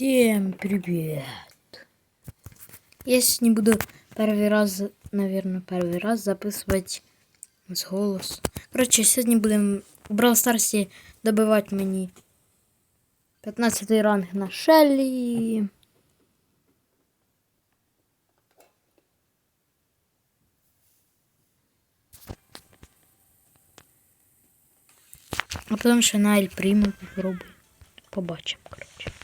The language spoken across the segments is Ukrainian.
Всем привет! Я сегодня буду первый раз, наверное, первый раз записывать з голос. Короче, сьогодні будемо в Brawl Старсі добивати мені 15 ранг на Шеллі. А потім ще на Ель Пріму попробую. Побачимо, коротше.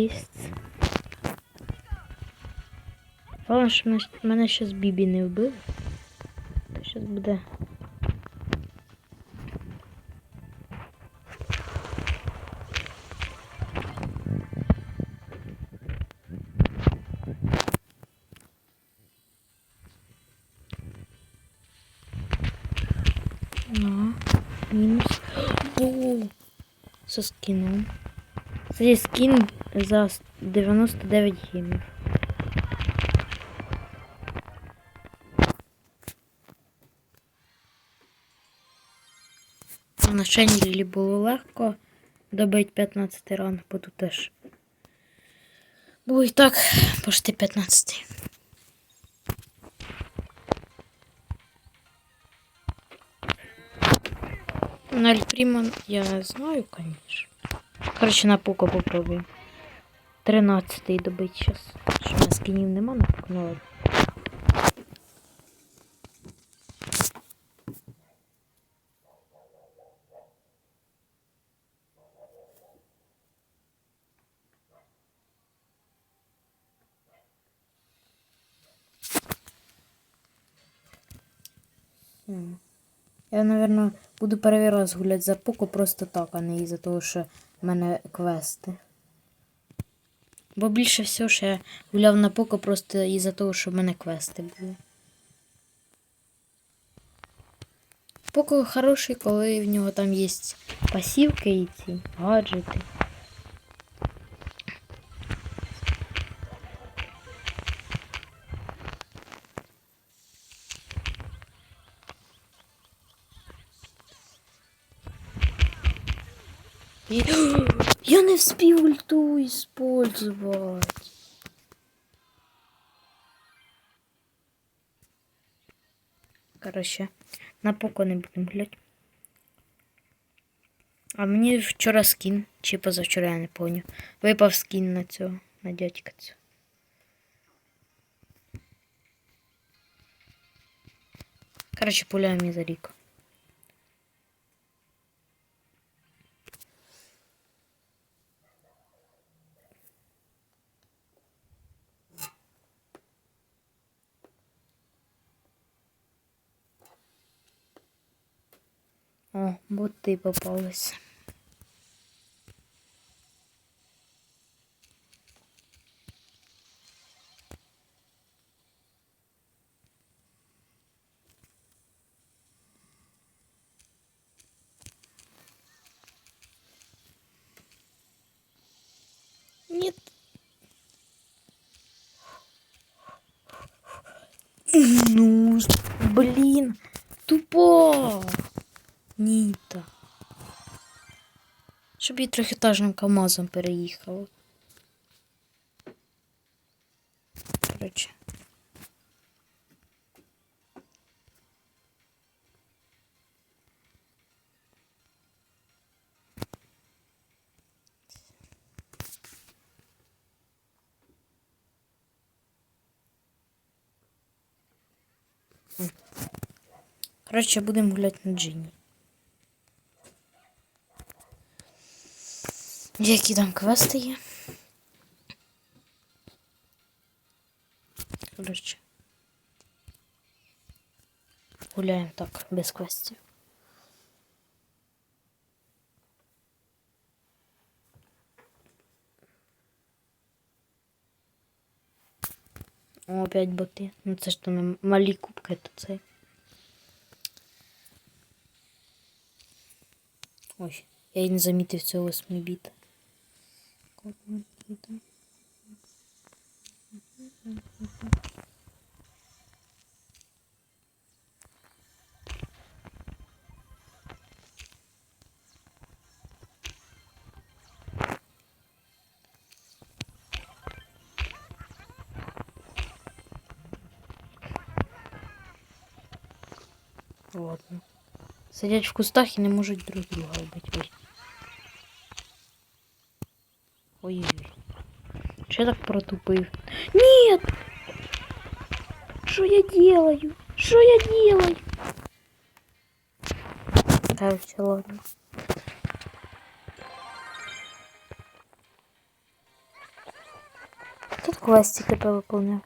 Есть. Головне, що мене- щас Бібі не вбив. То щас буде. Ну, мінус. О, со скином. Це скін за 99 гемів. На Шенлі було легко добити 15 ранг, бо тут теж було і так почти 15. На Альпрімон я знаю, конечно. Короче, на пуку попробуем. 13 добить сейчас. Що у нас скинів нема на пуку, ну ладно. М. Я, наверное, буду перший раз гуляти за пуку просто так, а не із-за того, що в мене квести. Бо більше всього, що я гуляв на поко просто із-за того, що в мене квести були. Поко хороший, коли в нього там є пасівки і ці гаджети. Я не вспів ульту использовать. Короче, на поко не будемо гуляти. А мені вчора скін, чи позавчора я не пам'ятаю. Випав скін на цього, на дядька цього. Короче, пуляємо за рік. О, боти попались. Нет. Ну, блин, тупо. Ніта. Щоб їй трьохетажним КАМАЗом переїхало. Короче. Коротше, будемо гуляти на Джині. Які там квести є? Коротше. Гуляємо так, без квестів. Опять боти. Ну це ж то не малі кубки, то це. Ой, я й не замітив цього восьмибіта. Ладно. Сидять в кустах і не можуть друг друга вбити. Ой. Ой-ой-ой. Че я так протупив? Нет! Что я делаю? Что я делаю? Да, все, ладно. Тут тебе выполнял.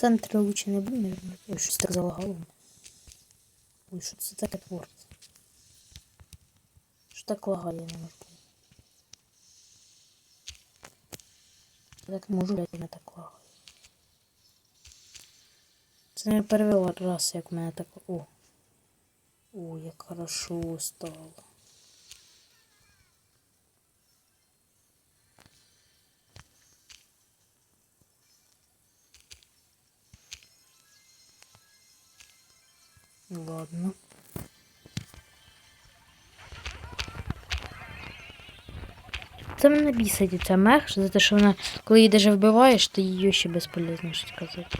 В центрі лучше не буде. Ой, щось так залагало. Ой, що це таке твориться? Що так лагає, я не так не можу, блядь, мене так лагає. Це не перший раз, як мене так... О! О, як хорошо стало. Ладно. Це мене бісить ця мех, за те, що вона, коли її даже вбиваєш, то її ще безполезно що сказати.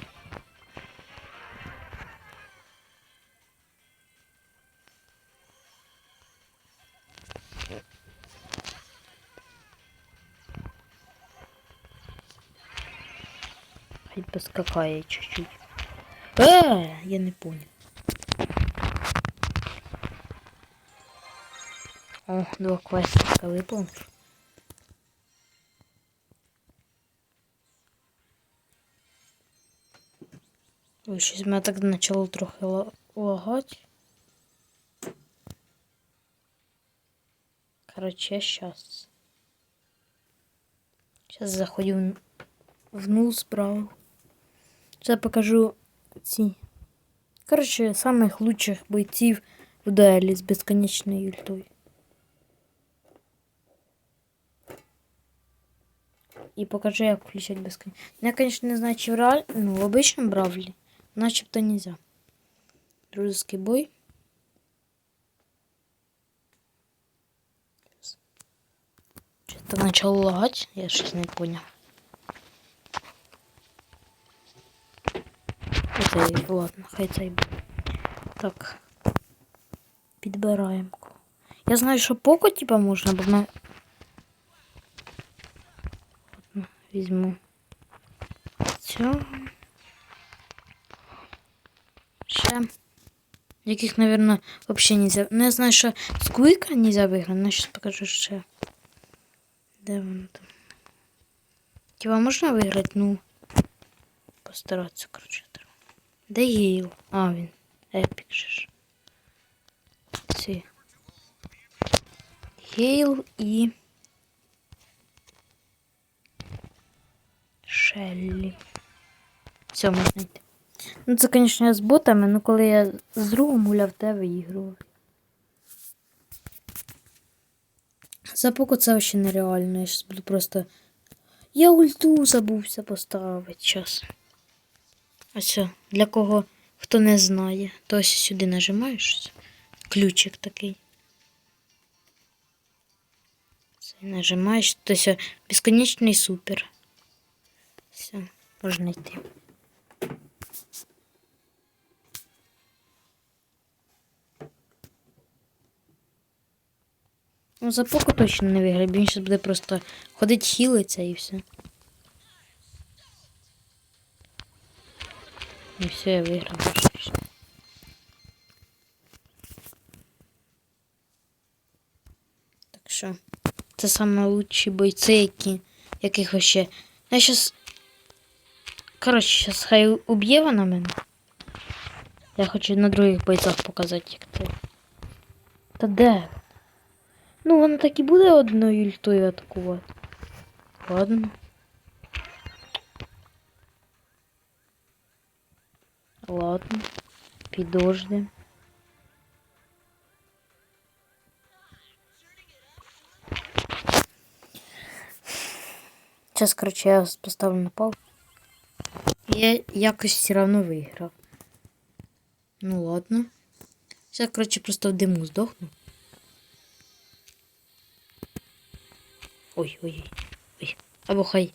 Хоть поскакає чуть-чуть. Э, я не понял. Два квестика выполнил. Ой, щось мене так почало трохи ла- лагати. Короче, сейчас. Сейчас заходим в- нул справа. Сейчас покажу ці. Короче, самых лучших бойців в дуелі з безконечною ультою. І покажу, як включати безконечно. Я, конечно, не знаю, чи в реаль... ну, в обычном бравлі. Начебто нельзя. Дружеский бой. Что-то начал лагать, я щось не понял. Оцей, ладно, цей буде. Так. Підбираємо. Я знаю, що поко, типа, можна, бо ми... Ладно, візьму. Цього. Ще. Яких, наверное, вообще нельзя. Ну, я знаю, що Сквика нельзя виграти, но сейчас покажу ще. Де воно там? Типа можна виграти? Ну. Постаратися, короче. Де Гейл? А, він. Епік же ж. Ці. Гейл і. Шеллі. Все, можна йти. Ну, це, звісно, з ботами, але коли я з другом гуляв, те виігрував. За поко це вообще нереально. Я зараз буду просто. Я ульту забувся поставити час. А все, для кого хто не знає, то ось сюди нажимаєш. Ключик такий. Все, нажимаєш, то все, безконечний супер. Все, можна йти. Ну, за поку точно не виграє, він зараз буде просто ходить хілиться і все. І все, я виграв. Так що, це лучші бойці, які, яких вообще. Я щас. Коротше, зараз хай уб'є вона мене. Я хочу на других бойцах показати, як це. Та де? Ну, вона так і буде одною ультою атакувати. Ладно. Ладно. Підожди. Сейчас, короче, я поставлю на паузу. Я якось все равно виграв. Ну ладно. Сейчас, короче, просто в диму здохну. Ой, ой, ой. ой. Або хай.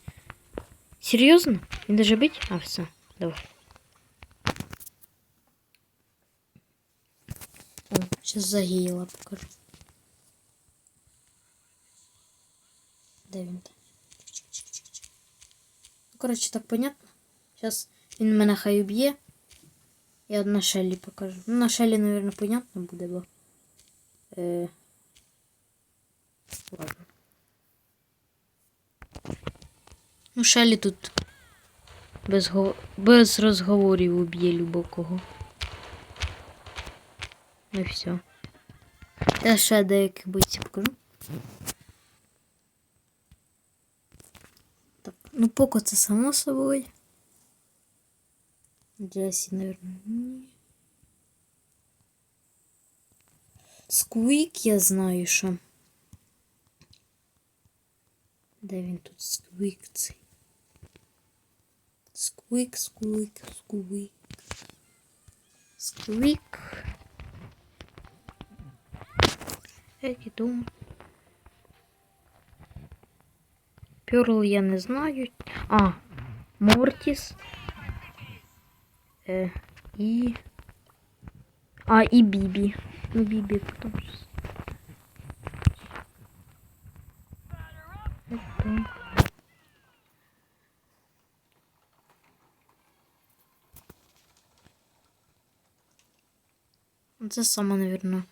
Серйозно? Даже бить? А, все, давай. О, сейчас загіяла покажу. Де він там? Ну, коротше, так понятно. Сейчас він мене уб'є. Я на Шеллі покажу. Ну, на Шеллі, наверное, понятно буде, бо. Е... Ладно. Ну, Шеллі тут без, го... без розговорів уб'є любого. Ну все. Я ще деяких бойців покажу. Так, ну поки це само собою. Джесі, наверное, ні. Сквік я знаю, що. Де він тут сквік цей? Сквік, сквік, сквік. Сквік. Як іду. Перл я не знаю. А, Мортіс. Е, і. А, і Бібі. Ну, Бібі потім. Це саме, наверное.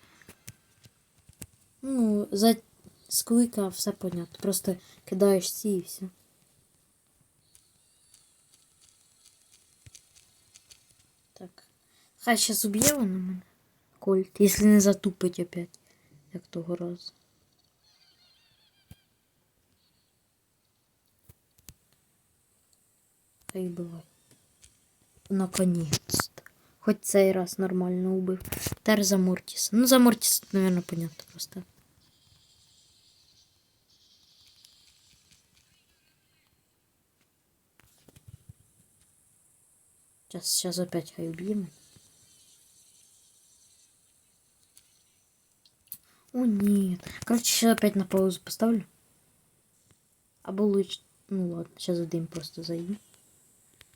Ну, за сквика все понятно. Просто кидаєш ці і все. Хай сейчас уб'є вона мене. Кольт, якщо не затупить опять, як того разу. Хай бувай. Наконец-то. Хоть цей раз нормально убив. Тепер за Мортіса. Ну, за Мортіса, наверное, понятно просто. Сейчас, сейчас опять хай убьем. О, нет. Короче, сейчас опять на паузу поставлю. Або лучше... Ну ладно, сейчас за дым просто зайду.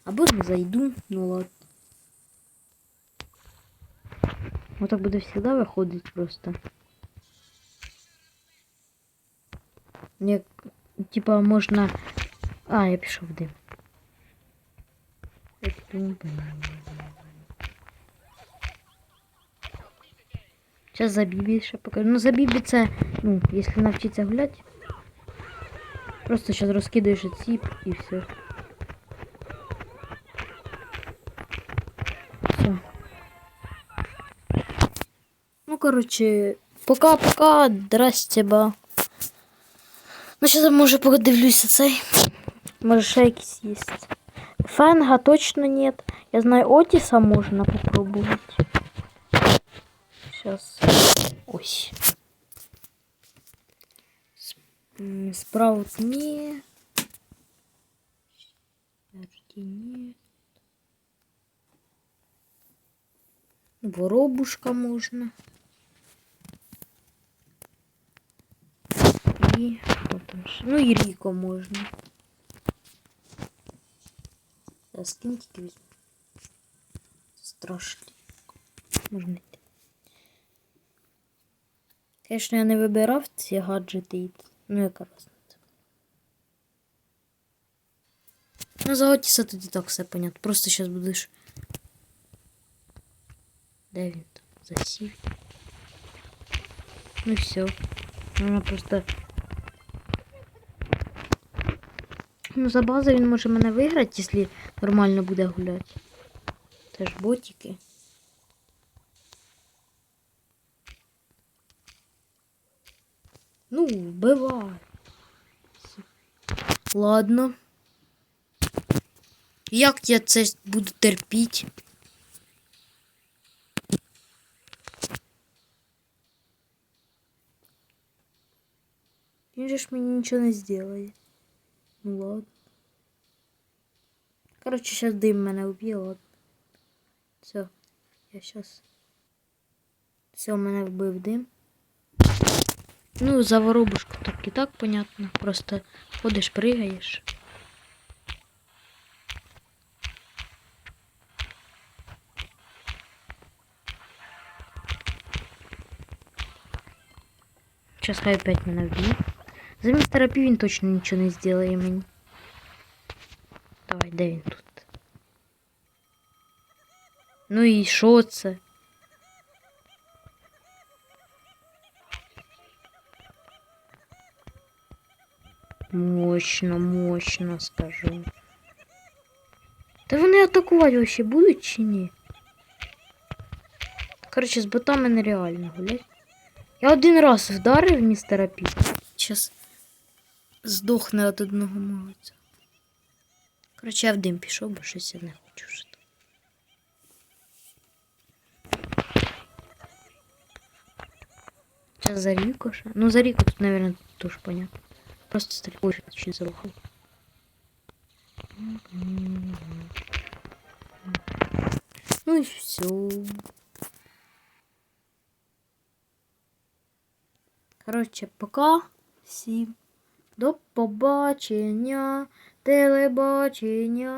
Або не зайду, ну ладно. Вот так буде всегда виходить просто. Мне, типа, можна... А, я пішов в дим. Я піду, блін. Сейчас за Бібі ще покажу. Ну, за Бібі це, ну, якщо навчиться гуляти. Просто сейчас розкидаєш ці і все. Все. Ну, короче, пока-пока, здрасте, ба. Ну, сейчас може подивлюся цей. Може ще якийсь є. Фенга точно нет. Я знаю, Отиса можно попробовать. Сейчас. Ой. С- м, Спраут не. Подожди, нет. Воробушка можно. И менше. Ну і Ріко можна. Я скін тільки візьму. Страшно. Можна йти. Звісно, я не вибирав ці гаджети. Ну, яка разниця. Ну, за Отіса тоді так все понятно. Просто зараз будеш. Де він там? Засів. Ну все. Вона просто. Ну, за базу він може мене виграти, якщо нормально буде гуляти. Це ж ботики. Ну, вбивай. Ладно. Як я це буду терпіти? Він же ж мені нічого не зробить. Ну ладно. Короче, сейчас дым мене уб'є, ладно. Все, я сейчас. Все, мене вбив дим. Ну, за воробушку так і так понятно. Просто ходиш, пригаєш. Сейчас хай опять мене вб'є. За містера Пі він точно нічого не зробить мені. Давай, де він тут? Ну і що це? Мощно, мощно, скажу. Та вони атакувати вообще будуть чи ні? Коротше, з ботами нереально гулять. Я один раз вдарив містера Пі. Зараз здохне від одного молодця. Коротше, я в дим пішов, бо щось я не хочу там. Сейчас за ще. Ну, за Рико тут, наверное, тоже понятно. Просто стрельбу Ой, очень зарухал. Ну и все. Короче, пока всім. До побачення, телебачення.